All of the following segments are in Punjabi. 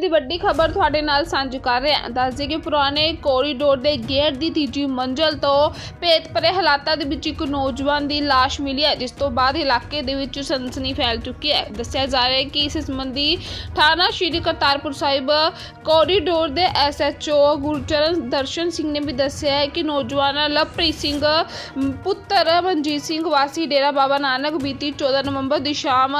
ਦੀ ਵੱਡੀ ਖਬਰ ਤੁਹਾਡੇ ਨਾਲ ਸਾਂਝੀ ਕਰ ਰਹੇ ਹਾਂ। ਦੱਸ ਦਈਏ ਕਿ ਪੁਰਾਣੇ ਕੋਰੀਡੋਰ ਦੇ ਗੇਟ ਦੀ ਤੀਜੀ ਮੰਜ਼ਲ ਤੋਂ ਭੇਤ ਭਰੇ ਹਾਲਾਤਾਂ ਦੇ ਵਿੱਚ ਇੱਕ ਨੌਜਵਾਨ ਦੀ ਲਾਸ਼ ਮਿਲੀ ਹੈ, ਜਿਸ ਤੋਂ ਬਾਅਦ ਇਲਾਕੇ ਦੇ ਵਿੱਚ ਸਨਸਨੀ ਫੈਲ ਚੁੱਕੀ ਹੈ। ਦੱਸਿਆ ਜਾ ਰਿਹਾ ਹੈ ਕਿ ਇਸ ਸੰਬੰਧੀ ਥਾਣਾ ਸ਼੍ਰੀ ਕਰਤਾਰਪੁਰ ਸਾਹਿਬ ਕੋਰੀਡੋਰ ਦੇ ਐਸਐਚਓ ਗੁਰਚਰਨ ਦਰਸ਼ਨ ਸਿੰਘ ਨੇ ਵੀ ਦੱਸਿਆ ਹੈ ਕਿ ਨੌਜਵਾਨ ਲਵਪ੍ਰੀਤ ਸਿੰਘ, ਪੁੱਤਰ ਮਨਜੀਤ ਸਿੰਘ, ਵਾਸੀ ਡੇਰਾ ਬਾਬਾ ਨਾਨਕ ਬੀਤੀ 14 ਨਵੰਬਰ ਦੀ ਸ਼ਾਮ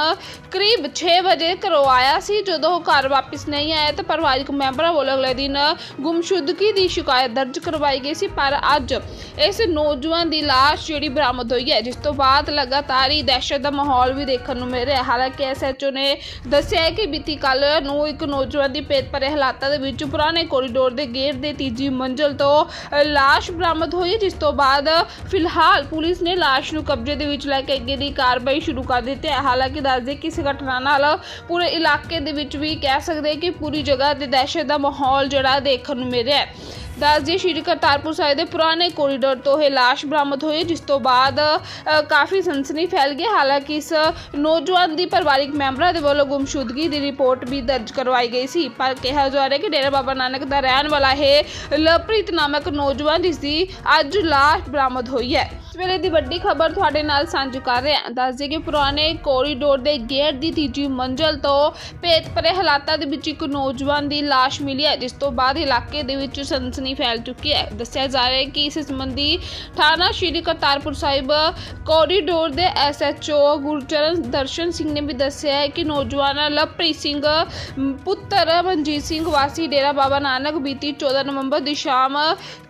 ਕਰੀਬ 6 ਵਜੇ ਘਰੋਂ ਆਇਆ ਸੀ, ਜਦੋਂ ਉਹ ਘਰ ਵਾਪਸ ਨਹੀਂ ਆਇਆ ਤਾਂ ਪਰਿਵਾਰਕ ਮੈਂਬਰਾਂ ਵੱਲੋਂ ਅਗਲੇ ਦਿਨ ਗੁੰਮਸ਼ੁਦਗੀ ਦੀ ਸ਼ਿਕਾਇਤ ਦਰਜ ਕਰਵਾਈ ਗਈ ਸੀ ਪਰ ਅੱਜ ਇਸ ਨੌਜਵਾਨ ਦੀ ਲਾਸ਼ ਜਿਹੜੀ ਬਰਾਮਦ ਹੋਈ ਹੈ ਜਿਸ ਤੋਂ ਬਾਅਦ ਲਗਾਤਾਰ ਹੀ ਦਹਿਸ਼ਤ ਦਾ ਮਾਹੌਲ ਵੀ ਦੇਖਣ ਨੂੰ ਮਿਲ ਰਿਹਾ। ਹਾਲਾਂਕਿ ਐਸਐਚਓ ਨੇ ਦੱਸਿਆ ਕਿ ਬੀਤੀ ਕੱਲ ਨੂੰ ਇੱਕ ਨੌਜਵਾਨ ਦੀ ਪੇਟ ਭਰੇ ਹਾਲਾਤਾਂ ਦੇ ਵਿੱਚ ਪੁਰਾਣੇ ਕੋਰੀਡੋਰ ਦੇ ਗੇਟ ਦੇ ਤੀਜੀ ਮੰਜ਼ਲ ਤੋਂ ਲਾਸ਼ ਬਰਾਮਦ ਹੋਈ ਹੈ, ਜਿਸ ਤੋਂ ਬਾਅਦ ਫਿਲਹਾਲ ਪੁਲਿਸ ਨੇ ਲਾਸ਼ ਨੂੰ ਕਬਜ਼ੇ ਦੇ ਵਿੱਚ ਲੈ ਕੇ ਅੱਗੇ ਦੀ ਕਾਰਵਾਈ ਸ਼ੁਰੂ ਕਰ ਦਿੱਤੀ ਹੈ। ਹਾਲਾਂਕਿ ਦੱਸਦੇ ਕਿ ਇਸ ਘਟਨਾ ਨਾਲ ਪੂਰੇ ਇਲਾਕੇ ਦੇ ਵਿੱਚ ਵੀ ਕਹਿ ਸਕਦੇ ਕਿ ਪੂਰੀ ਜਗ੍ਹਾ ਤੇ ਦਹਿਸ਼ਤ ਦਾ ਮਾਹੌਲ ਜਿਹੜਾ ਦੇਖਣ ਨੂੰ ਮਿਲ ਰਿਹਾ ਹੈ। ਦੱਸ ਦਈਏ, ਸ਼੍ਰੀ ਕਰਤਾਰਪੁਰ ਸਾਹਿਬ ਦੇ ਪੁਰਾਣੇ ਕੋਰੀਡੋਰ ਤੋਂ ਇਹ ਲਾਸ਼ ਬਰਾਮਦ ਹੋਈ, ਜਿਸ ਤੋਂ ਬਾਅਦ ਕਾਫੀ ਸਨਸਨੀ ਫੈਲ ਗਈ। ਹਾਲਾਂਕਿ ਇਸ ਨੌਜਵਾਨ ਦੀ ਪਰਿਵਾਰਿਕ ਮੈਂਬਰਾਂ ਦੇ ਵੱਲੋਂ ਗੁੰਮਸ਼ੁਦਗੀ ਦੀ ਰਿਪੋਰਟ ਵੀ ਦਰਜ ਕਰਵਾਈ ਗਈ ਸੀ। ਪਰ ਕਿਹਾ ਜਾ ਰਿਹਾ ਕਿ ਡੇਰਾ ਬਾਬਾ ਨਾਨਕ ਦਾ ਰਹਿਣ ਵਾਲਾ ਇਹ ਲਵਪ੍ਰੀਤ ਨਾਮਕ ਨੌਜਵਾਨ, ਜਿਸ ਦੀ ਅੱਜ ਲਾਸ਼ ਬਰਾਮਦ ਹੋਈ ਹੈ। ਇਸ ਵੇਲੇ ਦੀ ਵੱਡੀ ਖਬਰ ਤੁਹਾਡੇ ਨਾਲ ਸਾਂਝੀ ਕਰ ਰਹੇ ਹਾਂ। ਦੱਸ ਦਈਏ ਕਿ ਪੁਰਾਣੇ ਕੋਰੀਡੋਰ ਦੇ ਗੇਟ ਦੀ ਤੀਜੀ ਮੰਜ਼ਲ ਤੋਂ ਭੇਤ ਭਰੇ ਹਾਲਾਤਾਂ ਦੇ ਵਿੱਚ ਇੱਕ ਨੌਜਵਾਨ ਦੀ ਲਾਸ਼ ਮਿਲੀ ਹੈ, ਜਿਸ ਤੋਂ ਬਾਅਦ ਇਲਾਕੇ ਦੇ ਵਿੱਚ ਸਨਸਨੀ ਫੈਲ ਚੁੱਕੀ ਹੈ। ਦੱਸਿਆ ਜਾ ਰਿਹਾ ਹੈ ਕਿ ਇਸ ਸੰਬੰਧੀ ਥਾਣਾ ਸ਼੍ਰੀ ਕਰਤਾਰਪੁਰ ਸਾਹਿਬ ਕੋਰੀਡੋਰ ਦੇ ਐਸਐਚਓ ਗੁਰਚਰਨ ਦਰਸ਼ਨ ਸਿੰਘ ਨੇ ਵੀ ਦੱਸਿਆ ਹੈ ਕਿ ਨੌਜਵਾਨ ਲਵਪ੍ਰੀਤ ਸਿੰਘ, ਪੁੱਤਰ ਮਨਜੀਤ ਸਿੰਘ, ਵਾਸੀ ਡੇਰਾ ਬਾਬਾ ਨਾਨਕ ਬੀਤੀ 14 ਨਵੰਬਰ ਦੀ ਸ਼ਾਮ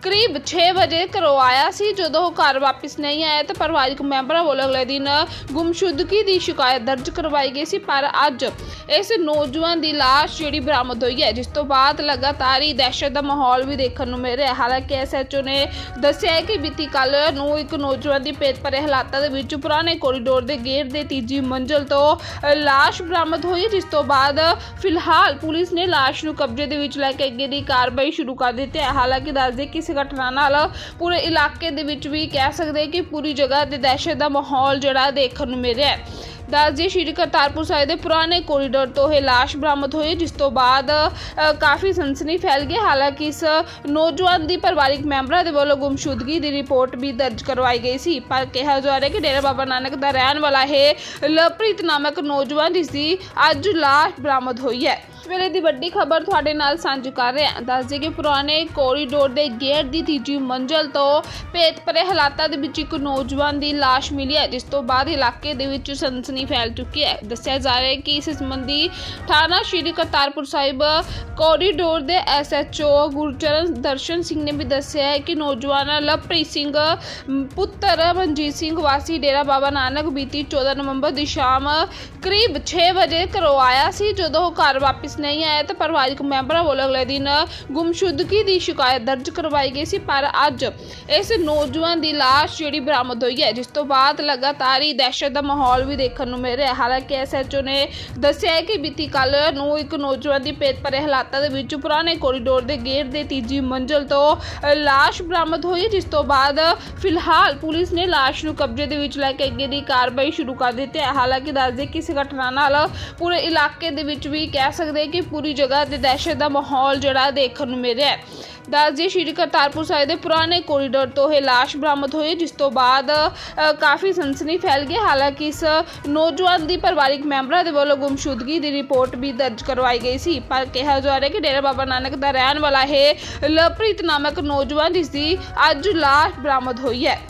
ਕਰੀਬ 6 ਵਜੇ ਘਰੋਂ ਆਇਆ ਸੀ, ਜਦੋਂ ਉਹ ਘਰ ਵਾਪਸ ਨਹੀਂ ਆਇਆ ਤਾਂ ਪਰਿਵਾਰਕ ਮੈਂਬਰਾਂ ਵੱਲੋਂ ਅਗਲੇ ਦਿਨ ਗੁੰਮਸ਼ੁਦਗੀ ਦੀ ਸ਼ਿਕਾਇਤ ਦਰਜ ਕਰਵਾਈ ਗਈ ਸੀ ਪਰ ਅੱਜ ਇਸ ਨੌਜਵਾਨ ਦੀ ਲਾਸ਼ ਜਿਹੜੀ ਬਰਾਮਦ ਹੋਈ ਹੈ ਜਿਸ ਤੋਂ ਬਾਅਦ ਲਗਾਤਾਰ ਹੀ ਦਹਿਸ਼ਤ ਦਾ ਮਾਹੌਲ ਵੀ ਦੇਖਣ ਨੂੰ ਮਿਲ ਰਿਹਾ। ਹਾਲਾਂਕਿ ਐਸਐਚਓ ਨੇ ਦੱਸਿਆ ਹੈ ਕਿ ਬੀਤੀ ਕੱਲ ਨੂੰ ਇੱਕ ਨੌਜਵਾਨ ਦੀ ਪੇਟ ਭਰੇ ਹਾਲਾਤਾਂ ਦੇ ਵਿੱਚ ਪੁਰਾਣੇ ਕੋਰੀਡੋਰ ਦੇ ਗੇਟ ਦੇ ਤੀਜੀ ਮੰਜ਼ਲ ਤੋਂ ਲਾਸ਼ ਬਰਾਮਦ ਹੋਈ ਹੈ, ਜਿਸ ਤੋਂ ਬਾਅਦ ਫਿਲਹਾਲ ਪੁਲਿਸ ਨੇ ਲਾਸ਼ ਨੂੰ ਕਬਜ਼ੇ ਦੇ ਵਿੱਚ ਲੈ ਕੇ ਅੱਗੇ ਦੀ ਕਾਰਵਾਈ ਸ਼ੁਰੂ ਕਰ ਦਿੱਤੀ ਹੈ। ਹਾਲਾਂਕਿ ਦੱਸਦੇ ਕਿ ਇਸ ਘਟਨਾ ਨਾਲ ਪੂਰੇ ਇਲਾਕੇ ਦੇ ਵਿੱਚ ਵੀ ਕਹਿ ਸਕਦੇ ਕਿ ਪੂਰੀ ਜਗ੍ਹਾ ਤੇ ਦਹਿਸ਼ਤ ਦਾ ਮਾਹੌਲ ਜਿਹੜਾ ਦੇਖਣ ਨੂੰ ਮਿਲ ਰਿਹਾ ਹੈ। ਦੱਸ ਦਈਏ ਸ਼੍ਰੀ ਕਰਤਾਰਪੁਰ ਸਾਹਿਬ ਦੇ ਪੁਰਾਣੇ ਕੋਰੀਡੋਰ ਤੋਂ ਇਹ ਲਾਸ਼ ਬਰਾਮਦ ਹੋਈ ਹੈ, ਜਿਸ ਤੋਂ ਬਾਅਦ ਕਾਫੀ ਸਨਸਨੀ ਫੈਲ ਗਈ। ਹਾਲਾਂਕਿ ਇਸ ਨੌਜਵਾਨ ਦੀ ਪਰਿਵਾਰਕ ਮੈਂਬਰਾਂ ਦੇ ਵੱਲੋਂ ਗੁੰਮਸ਼ੁਦਗੀ ਦੀ ਰਿਪੋਰਟ ਵੀ ਦਰਜ ਕਰਵਾਈ ਗਈ ਸੀ। ਪਰ ਕਿਹਾ ਜਾ ਰਿਹਾ ਕਿ ਡੇਰਾ ਬਾਬਾ ਨਾਨਕ ਦਾ ਰਹਿਣ ਵਾਲਾ ਇਹ ਲਵਪ੍ਰੀਤ ਨਾਮਕ ਨੌਜਵਾਨ ਜਿਸ ਦੀ ਅੱਜ ਲਾਸ਼ ਬਰਾਮਦ ਹੋਈ ਹੈ। ਇਸ ਵੇਲੇ ਦੀ ਵੱਡੀ ਖਬਰ ਤੁਹਾਡੇ ਨਾਲ ਸਾਂਝੀ ਕਰ ਰਹੇ ਹਾਂ। ਦੱਸ ਦਈਏ ਕਿ ਪੁਰਾਣੇ ਕੋਰੀਡੋਰ ਦੇ ਗੇਟ ਦੀ ਤੀਜੀ ਮੰਜ਼ਲ ਤੋਂ ਭੇਤ ਭਰੇ ਹਾਲਾਤਾਂ ਦੇ ਵਿੱਚ ਇੱਕ ਨੌਜਵਾਨ ਦੀ ਲਾਸ਼ ਮਿਲੀ ਹੈ, ਜਿਸ ਤੋਂ ਬਾਅਦ ਇਲਾਕੇ ਦੇ ਵਿੱਚ ਸਨਸਨੀ ਫੈਲ ਚੁੱਕੀ ਹੈ। ਦੱਸਿਆ ਜਾ ਰਿਹਾ ਹੈ ਕਿ ਇਸ ਸੰਬੰਧੀ ਥਾਣਾ ਸ਼੍ਰੀ ਕਰਤਾਰਪੁਰ ਸਾਹਿਬ ਕੋਰੀਡੋਰ ਦੇ ਐਸਐਚਓ ਗੁਰਚਰਨ ਦਰਸ਼ਨ ਸਿੰਘ ਨੇ ਵੀ ਦੱਸਿਆ ਹੈ ਕਿ ਨੌਜਵਾਨ ਲਵਪ੍ਰੀਤ ਸਿੰਘ, ਪੁੱਤਰ ਮਨਜੀਤ ਸਿੰਘ, ਵਾਸੀ ਡੇਰਾ ਬਾਬਾ ਨਾਨਕ ਬੀਤੀ 14 ਨਵੰਬਰ ਦੀ ਸ਼ਾਮ ਕਰੀਬ 6 ਵਜੇ ਘਰੋਂ ਆਇਆ ਸੀ, ਜਦੋਂ ਉਹ ਘਰ ਵਾਪਸ ਨਹੀਂ ਆਇਆ ਤਾਂ ਪਰਿਵਾਰਕ ਮੈਂਬਰਾਂ ਵੱਲੋਂ ਅਗਲੇ ਦਿਨ ਗੁੰਮਸ਼ੁਦਗੀ ਦੀ ਸ਼ਿਕਾਇਤ ਦਰਜ ਕਰਵਾਈ ਗਈ ਸੀ ਪਰ ਅੱਜ ਇਸ ਨੌਜਵਾਨ ਦੀ ਲਾਸ਼ ਜਿਹੜੀ ਬਰਾਮਦ ਹੋਈ ਹੈ ਜਿਸ ਤੋਂ ਬਾਅਦ ਲਗਾਤਾਰ ਹੀ ਦਹਿਸ਼ਤ ਦਾ ਮਾਹੌਲ ਵੀ ਦੇਖਣ ਨੂੰ ਮਿਲ ਰਿਹਾ ਹਾਲਾਂਕਿ ਐਸਐਚਓ ਨੇ ਦੱਸਿਆ ਕਿ ਬੀਤੀ ਕੱਲ ਨੂੰ ਇੱਕ ਨੌਜਵਾਨ ਦੀ ਪੇਟ ਭਰੇ ਹਾਲਾਤਾਂ ਦੇ ਵਿੱਚ ਪੁਰਾਣੇ ਕੋਰੀਡੋਰ ਦੇ ਗੇਟ ਦੇ ਤੀਜੀ ਮੰਜ਼ਲ ਤੋਂ ਲਾਸ਼ ਬਰਾਮਦ ਹੋਈ ਹੈ, ਜਿਸ ਤੋਂ ਬਾਅਦ ਫਿਲਹਾਲ ਪੁਲਿਸ ਨੇ ਲਾਸ਼ ਨੂੰ ਕਬਜ਼ੇ ਦੇ ਵਿੱਚ ਲੈ ਕੇ ਅੱਗੇ ਦੀ ਕਾਰਵਾਈ ਸ਼ੁਰੂ ਕਰ ਦਿੱਤੀ ਹੈ ਹਾਲਾਂਕਿ ਦੱਸਦੇ ਕਿ ਇਸ ਘਟਨਾ ਨਾਲ ਪੂਰੇ ਇਲਾਕੇ ਦੇ ਵਿੱਚ ਵੀ ਕਹਿ ਸਕਦੇ ਕਿ ਪੂਰੀ ਜਗ੍ਹਾ ਤੇ ਦਹਿਸ਼ਤ ਦਾ ਮਾਹੌਲ ਜਿਹੜਾ ਦੇਖਣ ਨੂੰ ਮਿਲ ਰਿਹਾ ਹੈ। ਦੱਸ ਦਈਏ ਸ਼੍ਰੀ ਕਰਤਾਰਪੁਰ ਸਾਹਿਬ ਦੇ ਪੁਰਾਣੇ ਕੋਰੀਡੋਰ ਤੋਂ ਇਹ ਲਾਸ਼ ਬਰਾਮਦ ਹੋਈ ਹੈ, ਜਿਸ ਤੋਂ ਬਾਅਦ ਕਾਫੀ ਸਨਸਨੀ ਫੈਲ ਗਈ। ਹਾਲਾਂਕਿ ਇਸ ਨੌਜਵਾਨ ਦੀ ਪਰਿਵਾਰਕ ਮੈਂਬਰਾਂ ਦੇ ਵੱਲੋਂ ਗੁੰਮਸ਼ੁਦਗੀ ਦੀ ਰਿਪੋਰਟ ਵੀ ਦਰਜ ਕਰਵਾਈ ਗਈ ਸੀ। ਪਰ ਕਿਹਾ ਜਾ ਰਿਹਾ ਕਿ ਡੇਰਾ ਬਾਬਾ ਨਾਨਕ ਦਾ ਰਹਿਣ ਵਾਲਾ ਇਹ ਲਵਪ੍ਰੀਤ ਨਾਮਕ ਨੌਜਵਾਨ ਜਿਸ ਦੀ ਅੱਜ ਲਾਸ਼ ਬਰਾਮਦ ਹੋਈ ਹੈ।